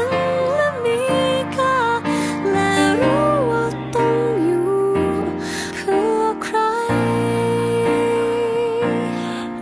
ง